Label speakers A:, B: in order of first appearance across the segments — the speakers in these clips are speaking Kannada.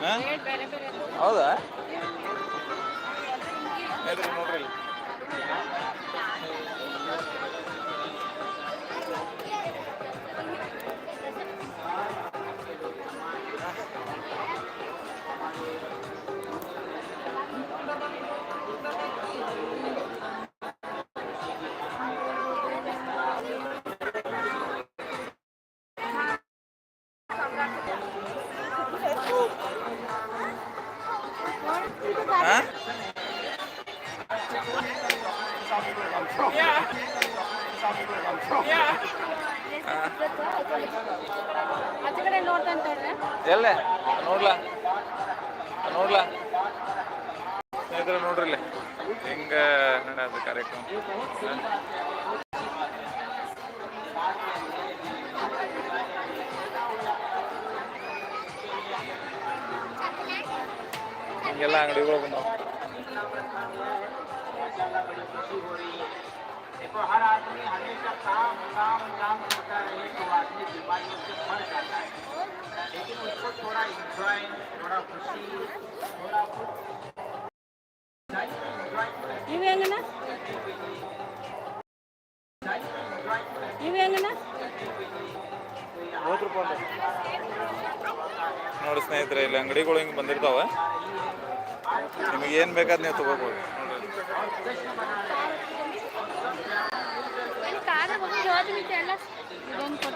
A: ಮೀಟ್ರ್ ಹತ್ತು ರೂಪಾಯಿ
B: ಇಲ್ಲ
A: ಎಲ್ಲೇ? ನೋಡ್ಲಾ? ನೋಡ್ಲಾ? ಸ್ನೇಹಿತರೆ ನೋಡ್ರಿ ಇಲ್ಲಿ ಹಿಂಗ ನಡೆಯೋದು ಕಾರ್ಯಕ್ರಮ? ಹ? ಹಿಂಗೆಲ್ಲ ಅಂಗಡಿಗಳು ಬಂದಾವ.
C: देखो हर आदमी हमेशा काम काम काम करता रहे तो आदमी बीमारियों से मर जाता है लेकिन उसको थोड़ा इंजॉय थोड़ा खुशी थोड़ा
B: ನೀವು ಹೆಂಗನ ನೀವು ಹೆಂಗನ
A: ಮೂವತ್ತು ರೂಪಾಯಿ ನೋಡಿ ಸ್ನೇಹಿತರೆ ಇಲ್ಲಿ ಅಂಗಡಿಗಳು ಹಿಂಗೆ ಬಂದಿರ್ತಾವ ನಿಮಗೆ ಏನು ಬೇಕಾದ್ ನೀವು ತಗೋಬೋದು
B: ಅಲ್ಲಿ ಇದೊಂದು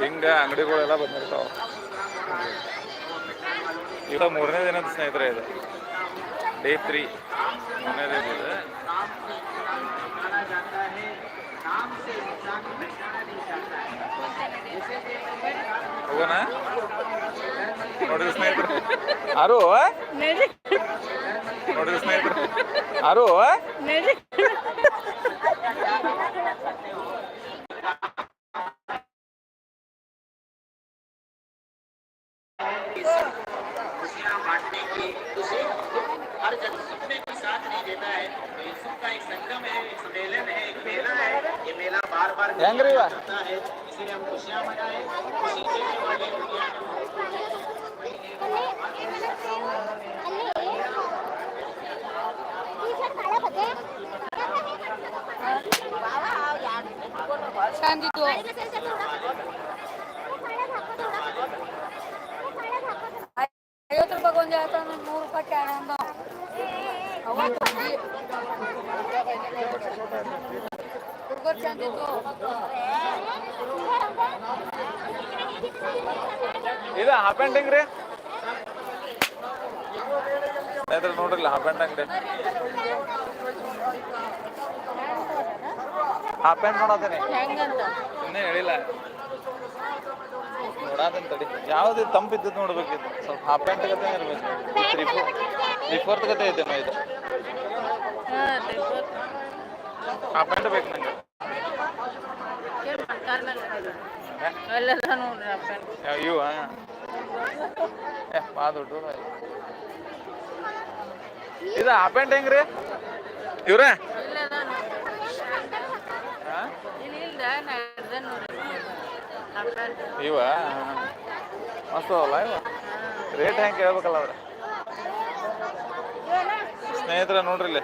A: ಹಿಂಗೆ ಅಂಗಡಿಗಳೆಲ್ಲ ಬಂದಿರ್ತಾವ. ಇವ ಮೂರನೇ ದಿನದ ಸ್ನೇಹಿತರೆ ಇದು. ಡೇ ತ್ರೀ ಮೂರನೇ ದಿನ ಇದೆ. ಹೋಗೋಣ? ನೋಡಿದ ಸ್ನೇಹಿತರೆ
B: ನಡಿ
A: ನೋಡಿದ ಸ್ನೇಹಿತರೆ ಆರು
C: में
B: ಚಂದಿದ್ದು ಐವತ್ತು ರೂಪಾಯಿ ಒಂದು ಹೇಳ್ತಾನೆ ನೂರು ರೂಪಾಯಿ ಕ್ಯಾನ್ ಒಂದು ಹುಡುಗರು ಚಂದಿದ್ದು
A: ಇದು ಹಾಫ್ ಪ್ಯಾಂಟ್ ಹೆಂಗ್ರಿ? ಸ್ನೇಹಿತರೆ ನೋಡ್ರಿ ಹಾಫ್ ಪ್ಯಾಂಟ್ ಅಂಗಡಿ. ಹಾಫ್ ಪ್ಯಾಂಟ್
B: ನೋಡತೇನೆ.
A: ಇನ್ನೇ ಹೇಳಿಲ್ಲ. ನೋಡಾತೇನೆ ತಡಿ. ಯಾವ್ದು ತಂಪಿದ್ದದ್ದು ನೋಡ್ಬೇಕಿತ್ತು ಸ್ವಲ್ಪ ಹಾಫ್ ಪ್ಯಾಂಟ್ ಗತೆ ಇರ್ಬೇಕು. ತ್ರೀ ಫೋರ್ ತ್ರೀ ಫೋರ್ತ್ ಗತೆ ಐತೆ ಇದು. ಹಾಫ್ ಪ್ಯಾಂಟ್ ಬೇಕು ನಂಗೆ
B: ಎಲ್ಲದ ನೋಡ್ರಿ ಅಪ್ಪ
A: ಯಾವ ಇವ ದೊಡ್ಡ ಇದು ಆ ಪ್ಯಾಂಟ್ ಹೆಂಗ್ರಿ? ಇವ್ರೆ? ಇವ ಮಸ್ತ್ ಅವಲ್ಲ ಇವ ರೇಟ್ ಹೆಂಗೆ ಕೇಳ್ಬೇಕಲ್ಲ ಅವ್ರ? ಸ್ನೇಹಿತರ ನೋಡ್ರಿ ಇಲ್ಲಿ.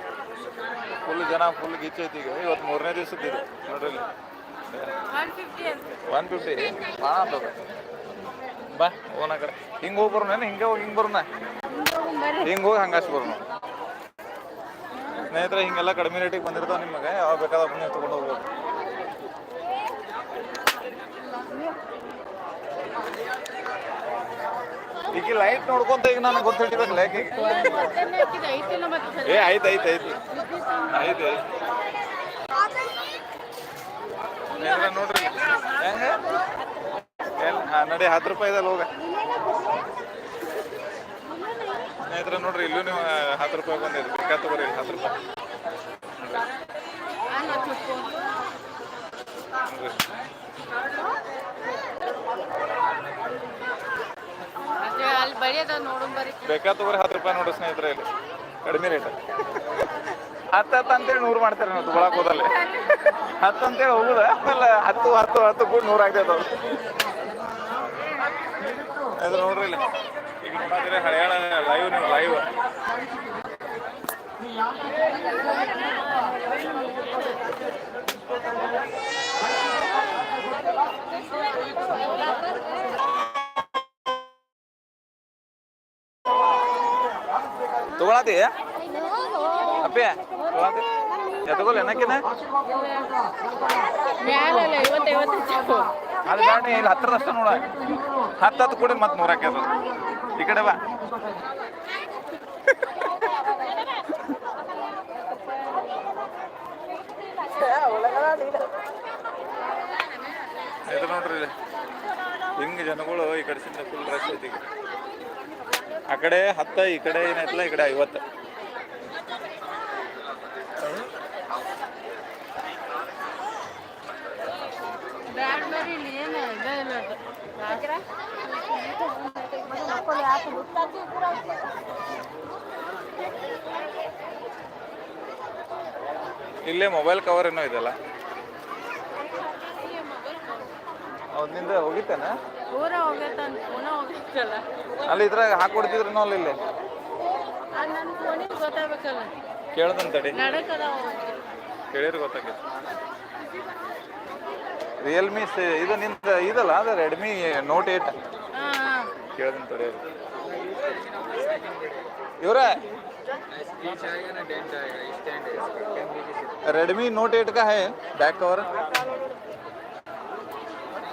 A: ಫುಲ್ ಜನ ಫುಲ್ ಗಿಚ್ಚೈತಿ ಈಗ. ಇವತ್ತು ಮೂರನೇ ದಿವಸದ್ದು ಇದು. ನೋಡ್ರಿ ಇಲ್ಲಿ.
B: ಒನ್ ಫಿಫ್ಟಿ
A: ಭಾಳ ಆಗ್ತದ ಬಾ ಓನ ಕಡೆ. ಹಿಂಗೆ ಹೋಗಿ ಬರೋಣ ಹಿಂಗೆ ಹೋಗಿ ಹಿಂಗೆ ಬರೋಣ? ಹಿಂಗೆ ಹೋಗಿ ಹಂಗಾಸ್ ಬರೋಣ ಸ್ನೇಹಿತರೆ ಹಿಂಗೆಲ್ಲ ಕಡಿಮೆ ರೇಟಿಗೆ ಬಂದಿರ್ತಾವ ನಿಮಗೆ ಯಾವಾಗ ಬೇಕಾದ ನೀವು ತೊಗೊಂಡು ಹೋಗ್ಬೋದು. ಈಗ ಲೈಟ್ ನೋಡ್ಕೊಂತ ಈಗ ನನಗೆ ಗೊತ್ತು
B: ಐತಿಲ್ಲ ಮತ್ತೆ
A: ಏ ಐತೆ ಐತೆ ಆಯ್ತು ಐತೆ ಐತೆ ಸ್ನೇಹಿತರೆ ನೋಡ್ರಿ. ಹಾಂ? ನಡಿ ಹತ್ತು ರೂಪಾಯಿದಲ್ಲಿ ಹೋಗ ಸ್ನೇಹಿತರ ನೋಡ್ರಿ ಇಲ್ಲೂ ನೀವು ಹತ್ತು ರೂಪಾಯಿ ಬಂದಿರಿ ಬೇಕಾ ತಗೋರಿ ಹತ್ತು ರೂಪಾಯಿ. ಬೇಕಾ ತಗೋರಿ ಹತ್ತು ರೂಪಾಯಿ ನೋಡ್ರಿ ಸ್ನೇಹಿತರೆ ಇಲ್ಲಿ. ಕಡಿಮೆ ರೇಟ್ ಹತ್ತು ಹತ್ತು ಅಂತೇಳಿ ನೂರು ಮಾಡ್ತಾರೆ ನಾವು ತಗೊಳಕ್ ಹೋದಲ್ಲಿ. ಹತ್ತು ಅಂತೇಳಿ ಹೋಗುದ? ಆಮೇಲೆ ಹತ್ತು ಹತ್ತು ಹತ್ತು ಕೂಡ ನೂರು ಆಗ್ತೈತೆ ಅದು. ನೋಡ್ರಿ ಇಲ್ಲಿ. ಈಗ ನೋಡಿದ್ರೆ ಲೈವ್ ನೀವು ಲೈವ್ ತಗೊಳತಿ? ಅಪ್ಪಿ ತಗೊಳತಿ? ಎತ್ಕೊಲ್ಲ ಏನಕ್ಕಿನ ಅದು ಬೇಡ ಇಲ್ಲಿ ಹತ್ತಿರದಷ್ಟು ನೋಡ. ಹತ್ತು ಹತ್ತು ಕೂಡ ಮತ್ತೆ ನೂರಕ್ಕೆ ಅದು. ಈ ಕಡೆ ಬಾ. ಇದು ನೋಡ್ರಿ ಹಿಂಗೆ ಜನಗಳು ಈ ಕಡೆಸಿಂದ ಫುಲ್ ರಶ್ ಐತಿ ಈಗ. ಆ ಕಡೆ ಹತ್ತ, ಈ ಕಡೆ ಏನಾಯ್ತಲ್ಲ ಈ ಕಡೆ ಐವತ್ತು.
B: ಇಲ್ಲೇ
A: ಮೊಬೈಲ್ ಕವರ್ ಏನೋ ಇದೆಲ್ಲ ಅವ್ನಿಂದ ಹೋಗಿತ್ತೇನ
B: ಊರ ಹೋಗೈತೆ ಅಂತ ಫೋನ ಹೋಗೈತಲ್ಲ
A: ಅಲ್ಲಿ ಇದ್ರಾಗ ಹಾಕೊಡ್ತಿದ್ರು ಅಲ್ಲಿ ಇಲ್ಲಿ
B: ಅದು ನನ್ನ ಫೋನಿಗೆ ಗೊತ್ತಾಗ್ಬೇಕಲ್ಲ
A: ಕೇಳ್ದಂತ ತಡಿ
B: ನಡಕದ
A: ಕೇಳಿದ್ರೆ ಗೊತ್ತಾಗೈತೆ ರಿಯಲ್ಮಿ ಇದು ನಿಂದ ಇದಲ್ಲ ಅದು ರೆಡ್ಮಿ ನೋಟ್ ಏಟ್
B: ಹಾಂ ಹಾಂ
A: ಕೇಳ್ದಂತ ತಡಿ ಇವ್ರ रेडमी नोट एट का है बैक कवर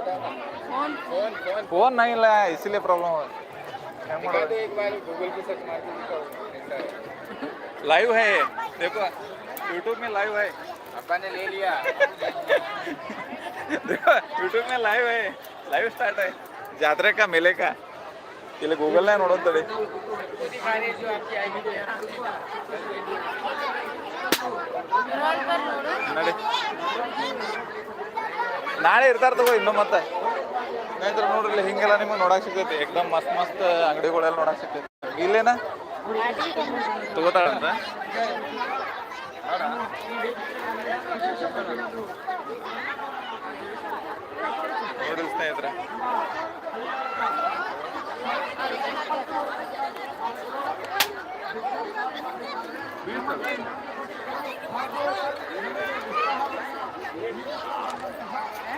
B: ಫೋನ್
A: फोन नहीं लाया इसीलिए प्रॉब्लम हो लाइव है ये, देखो यूट्यूब में लाइव है
C: अब्बा ने ले लिया
A: देखो यूट्यूब में लाइव है लाइव स्टार्ट है ಜಾತ್ರೆ का मेले का ಇಲ್ಲಿ ಗೂಗಲ್ನಾಗ ನೋಡೋದು ತಡಿ
C: दिखा रही जो आपकी आएगी
B: ಇದ್ರೊಳಗೆ ಬರ್ರಿ ನೋಡು
A: ನಡಿ ನಾಳೆ ಇರ್ತಾರ ತಗೋ ಇನ್ನು ಮತ್ತೆ. ಸ್ನೇಹಿತರು, ನೋಡ್ರಿ, ಹಿಂಗೆಲ್ಲ ನಿಮಗೆ ನೋಡಕ್ ಸಿಗ್ತೈತಿ. ಏಕ್ದಮ್ ಮಸ್ತ್ ಮಸ್ತ್ ಅಂಗಡಿಗಳೆಲ್ಲ ನೋಡಕ್ ಸಿಗ್ತೈತಿ. ಇಲ್ಲೇನ? ತಗೋತಾಳಂತ ನೋಡಿ ಸ್ನೇಹಿತರೆ.
B: ಕಡೆ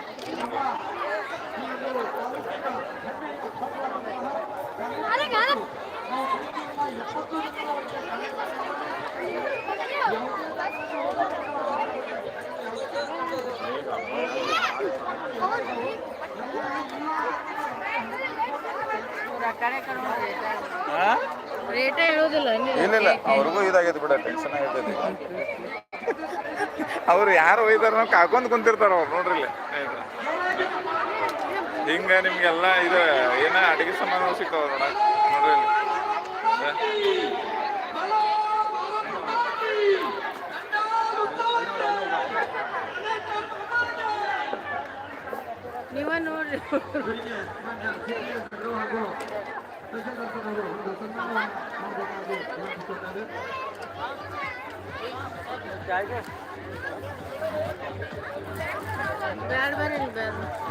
A: ಇಲ್ಲ ಅವ್ರಿಗೂ ಇದಾಗೈತಿ ಬಿಡ ಟೆನ್ಷನ್ ಆಗೈತೆ ಅವ್ರು ಯಾರು ಒಯ್ದಾರ ನಾವು ಕಾಕೊಂಡ್ ಕುಂತಿರ್ತಾರ ಅವ್ರು ನೋಡ್ರಿ. ಹಿಂಗ ನಿಮ್ಗೆಲ್ಲ ಇದು ಏನ ಅಡಿಗೆ ಸಾಮಾನು ಸಿಗ್ತಾವ ನೋಡ ನೋಡ್ರಿ
B: ನೀವ ನೋಡ್ರಿ.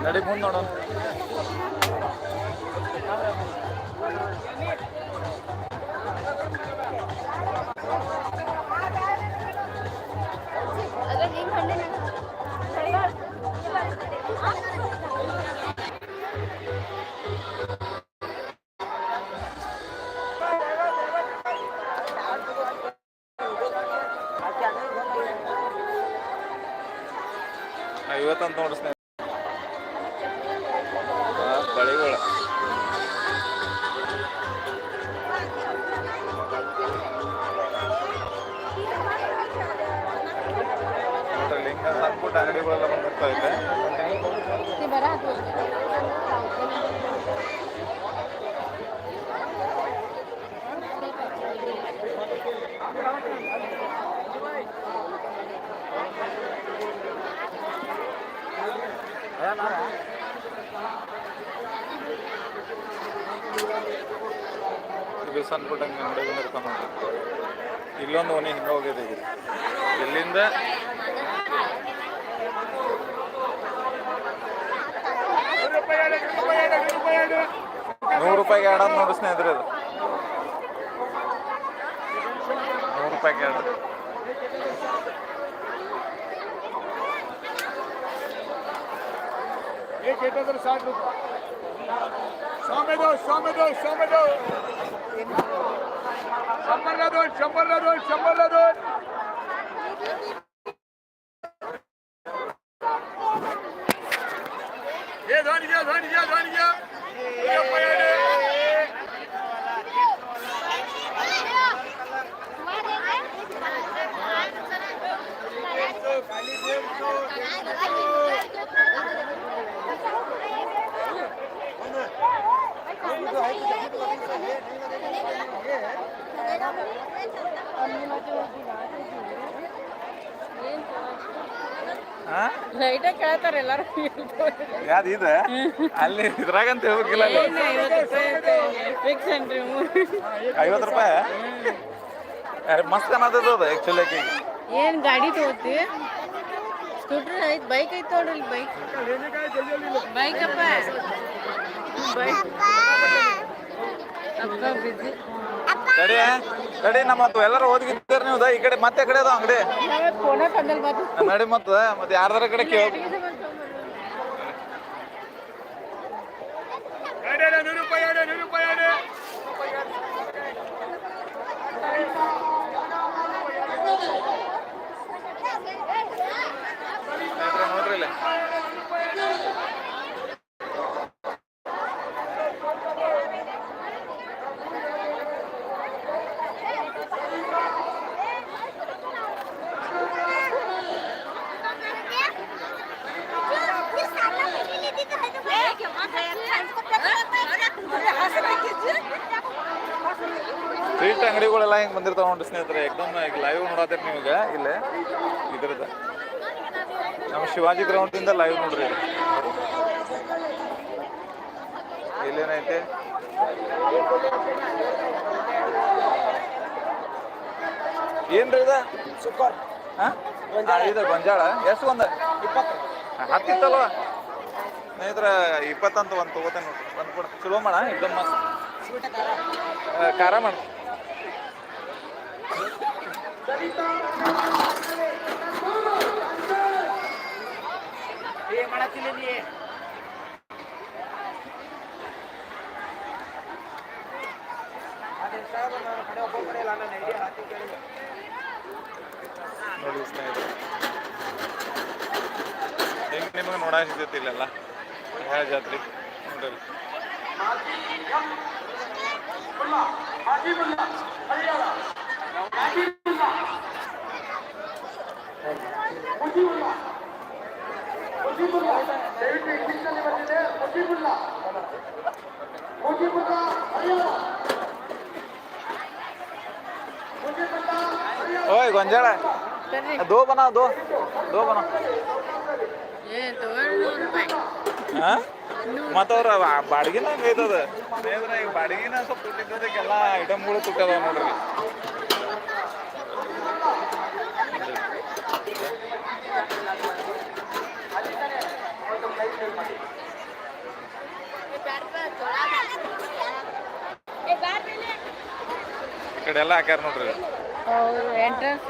A: ನಡಿ ಮುಂದೆ ನೋಡೋಣ ನಾವು ಇವತ್ತಂತ ನೋಡ್ರಿ ಸ್ನೇಹಿತರೆ. ಬಳಿಗಳ. ಲಿಂಗ ಸಣ್ಣ ಪುಟ್ಟ ಅಂಗಡಿಗಳೆಲ್ಲ ಇದೆ. ಇದು ಸಣ್ಣ ಪುಟ್ಟ ಅಂಗಡಿ ಇರ್ತಾವ ನೋಡ್ರಿ ಇಲ್ಲೊಂದು ಓಣಿ ಹಿಂಗೆ ಹೋಗಿದೆ ಈಗ. ಇಲ್ಲಿಂದ ನೂರು ರೂಪಾಯಿಗೆ ಎರಡು ನೋಡಿ ಸ್ನೇಹಿತರೆ ಅದು. ನೂರು ರೂಪಾಯಿಗೆ ಎರಡು
D: एक हीटर पर साठ सौ में दो सौ में दो सौ दो। शंबर ला दो, शंबर ला दो, शंबर ला
A: दो।
B: ಲೈಟ ಕೇಳ್ತಾರೆ ಎಲ್ಲರೂ.
A: ಯಾವ್ದು ಇದೆ? ಅಲ್ಲಿ ಇದ್ರಾಗಂತ ಹೇಳ್ಬೇಕಿಲ್ಲ ಅಲ್ಲಿ.
B: ಫಿಕ್ಸ್ ಏನ್ರಿ
A: ಐವತ್ತು ರೂಪಾಯಿ? ಅರೆ ಮಸ್ತ್ ಅನ್ನೋದು ಅದು ಆ್ಯಕ್ಚುಲಿ
B: ಏನ್ ಗಾಡಿ ತಗೋತಿ? ಸ್ಕೂಟರ್ ಐತ್ ಬೈಕ್ ಐತೆ ನೋಡ್ರಿ ಬೈಕ್ ಬೈಕ್ ಅಪ್ಪ. ಬೈಕ್
A: ತಡಿ ತಡಿ ನಮ್ಮ ಎಲ್ಲರೂ ಓದಿಗಿದ್ದೀರಿ ನೀವು. ಈ ಕಡೆ ಮತ್ತೆ ಕಡೆ ಅದ ಅಂಗಡಿ. ನಡಿ ಮತ್ತ ಮತ್ತೆ ಯಾರ್ದಾರ ಕಡೆ ಕೇಳ
D: ಅಡೆ, ನೂರು ರೂಪಾಯಿ ಅಡೆ, ನೂರು ರೂಪಾಯಿ ಅಡೆ.
A: ನೋಡ್ರಿ ಇಲ್ಲಿ ಸ್ಟ್ರೀಟ್ ಅಂಗಡಿಗಳೆಲ್ಲ ಹಿಂಗೆ ಬಂದಿರ್ತಾವ ನೋಡ್ರಿ ಸ್ನೇಹಿತರೆ ಎಕ್ದಮ್ ಈಗ ಲೈವ್ ನೋಡತ್ತೀರಿ ನೀವು ಈಗ ಇಲ್ಲೇ ಇದ್ರದ ನಮ್ಮ ಶಿವಾಜಿ ಗ್ರೌಂಡಿಂದ ಲೈವ್ ನೋಡ್ರಿ. ಇಲ್ಲೇನೈತೆ ಏನ್ರಿ ಇದ?
D: ಸೂಪರ್.
A: ಇದು ಗೊಂಜಾಳ ಎಷ್ಟು ಒಂದ ಇಪ್ಪತ್ತು. ಹತ್ತಿತ್ತಲ್ವ? ಸ್ನೇಹಿತರ ಇಪ್ಪತ್ತಂತ ಒಂದು ತಗೋತೇನೆ ನೋಡ್ರಿ. ಒಂದು ಕೊಡ ಚಲೋ ಮಾಡ ಎಕ್ದಮ್ ಮಸ್ತ್. ಖಾರ ಮಾಡು.
C: ಹೆಂಗ್ ನಿಮಗೆ ನೋಡಾಕ ಸಿಗ್ತಿಲ್ಲಲ್ಲ
A: ಯಾವ ಜಾತ್ರೆ ನೋಡಲ್ ಹಾಕಿ ನೋಡಕ್ ಸಿಗ್ತೈತಿ ಇಲ್ಲೆಲ್ಲ ಹೇಳ ಜಾತ್ರೆ ನೋಡ್ರಿ ಓಯ್ ಗೊಂಜಾಳ
B: ಬರ್ರಿ
A: दो बनाओ दो दो बनाओ
B: ಏನ್ ತಗೊಂಡ್ ನೂರು ರೂಪಾಯಿ
A: ಹಾಂ ಮತ್ತು ಅವ್ರ ಬಾಡಿಗೆನ ಐತದ ಸ್ನೇಹಿತರೆ ಈಗ ಬಾಡಿಗೆನ ಸ್ವಲ್ಪ ತುಟ್ಟಿದ್ದಕ್ಕೆಲ್ಲ ಐಟಮ್ಗಳು ತುಟ್ಟದ ನೋಡ್ರಿ ಕಡೆ ಎಲ್ಲ ಹಾಕ್ಯಾರ ನೋಡ್ರಿ.
B: ಎಂಟ್ರೆನ್ಸ್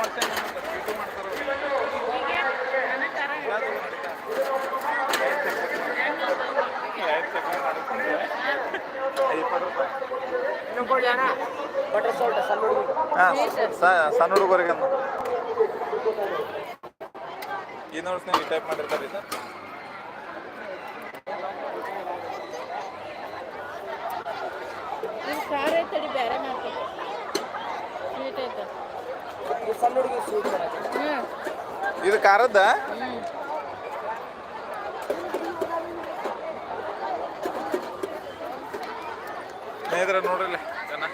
A: ಮಾಡ್ತೇನೆ ಸಣ್ಣ ಹುಡುಗರಿಗೆ. ಈ ವರ್ಷ ನೀವು ಟೈಪ್ ಮಾಡಿರ್ತಾರೆ ಸರ್?
B: ಇದು ಕಾರದ
A: ಸ್ನೇಹಿತರ ನೋಡ್ರಿ ಜನ.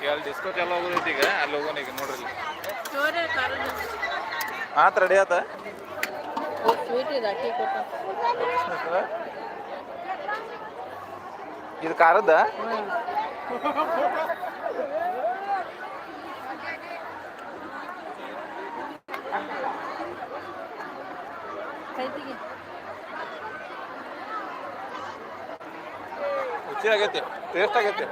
A: ಎಲ್ಲಿ ಅಲ್ಲಿ ಡಿಸ್ಕೌಂಟ್ ಎಲ್ಲ ಹೋಗೋದೈತಿ ಈಗ ಅಲ್ಲಿ ಹೋಗೋಣ ಈಗ ನೋಡ್ರಿ ಆತ್? ರೆಡಿ ಆತ
B: ಇದೆ
A: ರುಚಿ ಆಗೈತಿ ಟೇಸ್ಟ್ ಆಗೈತಿ.